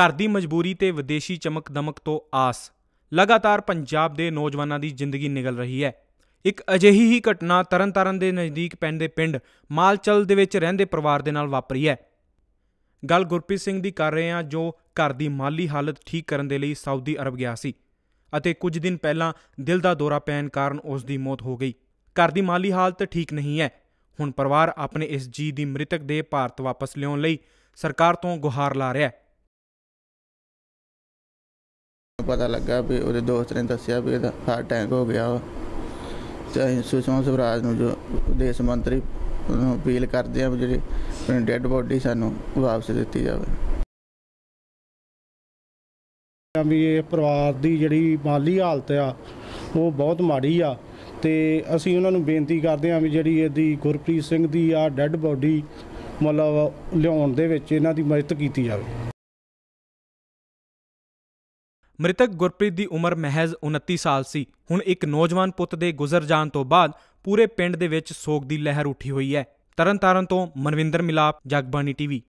ਘਰ ਦੀ ਮਜਬੂਰੀ ਤੇ ਵਿਦੇਸ਼ੀ ਚਮਕ ਦਮਕ ਤੋਂ ਆਸ। ਲਗਾਤਾਰ ਪੰਜਾਬ ਦੇ ਨੌਜਵਾਨਾਂ ਦੀ ਜ਼ਿੰਦਗੀ ਨਿਗਲ ਰਹੀ ਹੈ। ਇੱਕ ਅਜਿਹੀ ਹੀ ਘਟਨਾ ਤਰਨਤਾਰਨ ਦੇ ਨਜ਼ਦੀਕ ਪੈਂਦੇ ਪਿੰਡ ਮਾਲਚਲ ਦੇ ਵਿੱਚ ਰਹਿੰਦੇ ਪਰਿਵਾਰ ਦੇ ਨਾਲ ਵਾਪਰੀ ਹੈ। ਗੱਲ ਗੁਰਪ੍ਰੀਤ ਸਿੰਘ ਦੀ ਕਰ ਰਹੇ ਹਾਂ, ਜੋ ਘਰ ਦੀ ਮਾਲੀ ਹਾਲਤ ਠੀਕ ਕਰਨ ਦੇ ਲਈ ਸਾਊਦੀ ਅਰਬ ਗਿਆ ਸੀ ਅਤੇ ਕੁਝ ਦਿਨ ਪਹਿਲਾਂ ਦਿਲ ਦਾ ਦੌਰਾ ਪੈਣ ਕਾਰਨ ਉਸ ਦੀ ਮੌਤ ਹੋ ਗਈ। ਘਰ ਦੀ ਮਾਲੀ ਹਾਲਤ ਠੀਕ ਨਹੀਂ ਹੈ। ਹੁਣ ਪਰਿਵਾਰ ਆਪਣੇ ਇਸ ਜੀ ਦੀ ਮ੍ਰਿਤਕ ਦੇ ਭਾਰਤ ਵਾਪਸ ਲਿਆਉਣ ਲਈ ਸਰਕਾਰ ਤੋਂ ਗੁਹਾਰ ਲਾ ਰਿਹਾ ਹੈ। ਪਤਾ ਲੱਗਾ ਵੀ ਉਹਦੇ ਦੋਸਤ ਨੇ ਦੱਸਿਆ ਵੀ ਇਹਦਾ ਹਾਰਟ ਅਟੈਕ ਹੋ ਗਿਆ ਵਾ। ਤੇ ਅਸੀਂ ਸੁਸ਼ਮਾ ਸਵਰਾਜ ਨੂੰ ਜੋ ਦੇਸ਼ ਮੰਤਰੀ ਨੂੰ ਅਪੀਲ ਕਰਦੇ ਆ ਵੀ ਜਿਹੜੀ ਡੈੱਡ ਬੋਡੀ ਸਾਨੂੰ ਵਾਪਸ ਦਿੱਤੀ ਜਾਵੇ। ਵੀ ਇਹ ਪਰਿਵਾਰ ਦੀ ਜਿਹੜੀ ਮਾਲੀ ਹਾਲਤ ਆ, ਉਹ ਬਹੁਤ ਮਾੜੀ ਆ। ਤੇ ਅਸੀਂ ਉਹਨਾਂ ਨੂੰ ਬੇਨਤੀ ਕਰਦੇ ਆ ਵੀ ਜਿਹੜੀ ਇਹਦੀ ਗੁਰਪ੍ਰੀਤ ਸਿੰਘ ਦੀ ਆ ਡੈੱਡ ਬੋਡੀ ਮਤਲਬ ਲਿਆਉਣ ਦੇ ਵਿੱਚ ਇਹਨਾਂ ਦੀ ਮਦਦ ਕੀਤੀ ਜਾਵੇ। ਮ੍ਰਿਤਕ ਗੁਰਪ੍ਰੀਤ ਦੀ ਉਮਰ ਮਹਿਜ਼ 29 ਸਾਲ ਸੀ। ਹੁਣ ਇੱਕ ਨੌਜਵਾਨ ਪੁੱਤ ਦੇ ਗੁਜ਼ਰ ਜਾਣ ਤੋਂ ਬਾਅਦ ਪੂਰੇ ਪਿੰਡ ਦੇ ਵਿੱਚ ਸੋਗ ਦੀ ਲਹਿਰ ਉੱਠੀ ਹੋਈ ਹੈ। ਤਰਨਤਾਰਨ ਤੋਂ ਮਨਵਿੰਦਰ ਮਿਲਾਪ, ਜਗਬਾਣੀ ਟੀਵੀ।